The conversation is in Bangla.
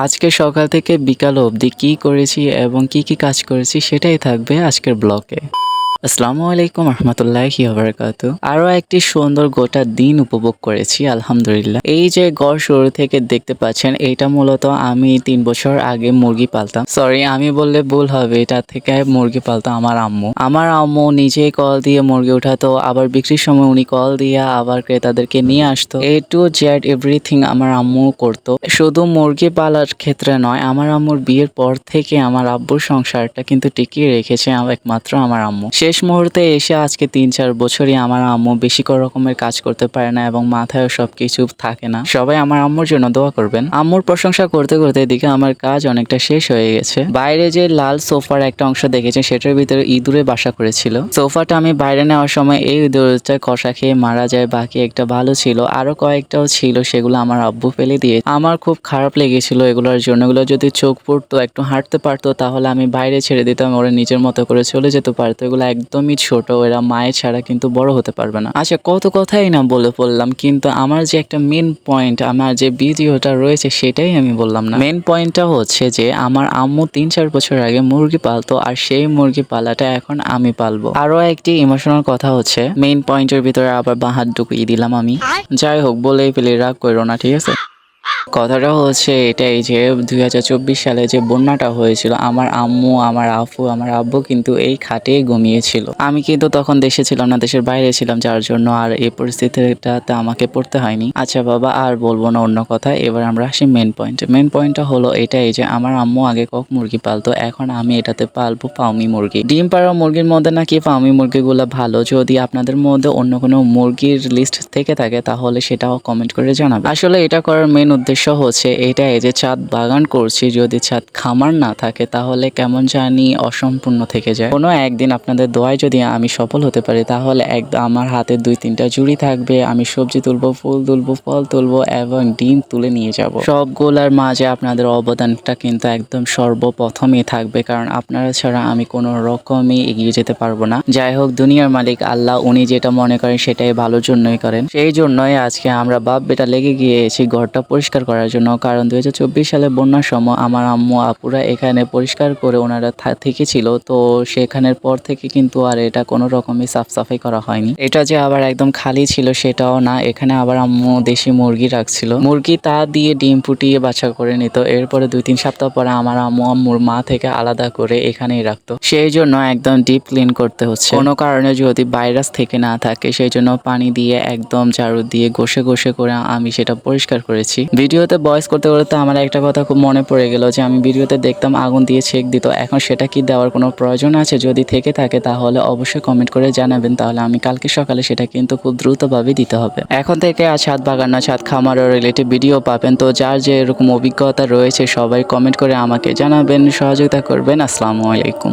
আজকে সকাল থেকে বিকাল অবধি কি করেছি এবং কি কি কাজ করেছি সেটাই থাকবে আজকের ব্লগে আসসালামু আলাইকুম রহমতুল্লাহি ওবরাকাতু। আরও একটি সুন্দর গোটা দিন উপভোগ করেছি, আলহামদুলিল্লাহ। এই যে গড় শুরু থেকে দেখতে পাচ্ছেন, এটা মূলত আমি তিন বছর আগে মুরগি পালতাম। সরি আমি বললে ভুল হবে, এটা থেকে মুরগি পালতাম আমার আম্মু। আমার আম্মু নিজেই কল দিয়ে মুরগি উঠাতো, আবার বিক্রির সময় উনি কল দিয়ে আবার ক্রেতাদেরকে নিয়ে আসতো। এ টু জেড এভরিথিং আমার আম্মু করতো। শুধু মুরগি পালার ক্ষেত্রে নয়, আমার আম্মুর বিয়ের পর থেকে আমার আব্বুর সংসারটা কিন্তু টিকিয়ে রেখেছে একমাত্র আমার আম্মু। শেষ মুহূর্তে এসে আজকে তিন চার বছরই আমার আম্মু বেশি কোনো রকমের কাজ করতে পারে না এবং মাথায় সবকিছু থাকে না। সবাই আমার আম্মুর জন্য দোয়া করবেন। আম্মুর প্রশংসা করতে করতে এদিকে আমার কাজ অনেকটা শেষ হয়ে গেছে। বাইরে যে লাল সোফার একটা অংশ দেখেছে সেটার ভিতরে ইঁদুরে বাসা করেছিল। সোফাটা আমি বাইরে নেওয়ার সময় এই ইঁদুরটা কষা খেয়ে মারা যায়, বাকি একটা ভালো ছিল। আরও কয়েকটাও ছিল, সেগুলো আমার আব্বু ফেলে দিয়ে। আমার খুব খারাপ লেগেছিল এগুলোর জন্য। এগুলো যদি চোখ পড়তো, একটু হাঁটতে পারতো, তাহলে আমি বাইরে ছেড়ে দিতাম, ওরা নিজের মতো করে চলে যেতে পারতো। এগুলো একদমই ছোট এরা মায়ের ছাড়া কিন্তু বড় হতে পারবে না। আচ্ছা কত কথাই না বলে বললাম কিন্তু আমার যে একটা মেন পয়েন্ট আমার যে ভিডিওটা রয়েছে সেটাই আমি বললাম না। মেন পয়েন্টটা হচ্ছে যে আমার আম্মু তিন চার বছর আগে মুরগি পালতো আর সেই মুরগি পালাটা এখন আমি পালবো। আরও একটি ইমোশনাল কথা হচ্ছে মেইন পয়েন্টের ভিতরে আবার বাঁ হাত ঢুকিয়ে দিলাম আমি। যাই হোক বলেই পেলে রাগ করো না ঠিক আছে? কথাটা হচ্ছে এটাই যে দুই চব্বিশ সালে যে বন্যাটা হয়েছিল, আমার আম্মু, আমার আফু, আমার আব্বু কিন্তু এই খাটে ঘুমিয়েছিল। আমি কিন্তু তখন দেশে ছিলাম না, দেশের বাইরে ছিলাম, যার জন্য আর এই পরিস্থিতিটাতে আমাকে পড়তে হয়নি। আচ্ছা বাবা, আর বলব না অন্য কথা, এবার আমরা আসি মেন পয়েন্টে মেন পয়েন্টটা হলো এটাই যে আমার আম্মু আগে কক মুরগি পালতো, এখন আমি এটাতে পালবো পাউমি মুরগি। ডিম পাড়া মুরগির মধ্যে নাকি পাউমি মুরগিগুলো ভালো? যদি আপনাদের মধ্যে অন্য কোনো মুরগির লিস্ট থেকে থাকে, তাহলে সেটাও কমেন্ট করে জানাবে আসলে এটা করার মেন উদ্দেশ্য হচ্ছে এটাই যে ছাদ বাগান করছি, যদি ছাদ খামার না থাকে তাহলে কেমন জানি অসম্পূর্ণ থেকে যায়। কোনো একদিন আপনাদের দোয়ায় যদি আমি সফল হতে পারি, তাহলে একদম আমার হাতে দুই তিনটা জুড়ি থাকবে, আমি সবজি তুলবো, ফুল তুলবো, ফল তুলবো এবং ডিম তুলে নিয়ে যাব। সবগুলার মাঝে আপনাদের অবদানটা কিন্তু একদম সর্বপ্রথমই থাকবে, কারণ আপনারা ছাড়া আমি কোনো রকমই এগিয়ে যেতে পারব না। যাই হোক, দুনিয়ার মালিক আল্লাহ, উনি যেটা মনে করেন সেটাই ভালোর জন্যই করেন। সেই জন্যই আজকে আমরা বাপ বেটা লেগে গিয়েছি, ঘরটা পরিষ্কার করার জন্য। কারণ দুই হাজার চব্বিশ সালে বন্যার সময় আমার আম্মু, আপুরা এখানে পরিষ্কার করে ওনারা থেকেছিল। তো সেখানের পর থেকে কিন্তু আর এটা কোনো রকমই সাফ সাফাই করা হয়নি। এটা যে আবার একদম খালি ছিল সেটাও না। এখানে আবার আম্মু দেশি মুরগি রাখছিল। মুরগি তা দিয়ে ডিম ফুটিয়ে বাছা করে নিত। এরপরে দুই তিন সপ্তাহ পরে আমার আম্মু আম্মুর মা থেকে আলাদা করে এখানেই রাখতো। সেই জন্য একদম ডিপ ক্লিন করতে হচ্ছে। কোনো কারণে যদি ভাইরাস থেকে না থাকে, সেই জন্য পানি দিয়ে একদম ঝাড়ু দিয়ে ঘষে ঘষে করে আমি সেটা পরিষ্কার করেছি। ভিডিওতে ভয়েস করতে করতে আমার একটা কথা খুব মনে পড়ে গেল যে আমি ভিডিওতে দেখতাম আগুন দিয়ে ছেক দিত। এখন সেটা কি দেওয়ার কোনো প্রয়োজন আছে? যদি থেকে থাকে তাহলে অবশ্যই কমেন্ট করে জানাবেন। তাহলে আমি কালকে সকালে সেটা কিন্তু খুব দ্রুতভাবে দিতে হবে। এখন থেকে আর ছাদ বাগান না, ছাদ খামারও রিলেটিভ ভিডিও পাবেন। তো যার যে এরকম অভিজ্ঞতা রয়েছে সবাই কমেন্ট করে আমাকে জানাবেন। সহযোগিতা করবেন। আসসালামু আলাইকুম।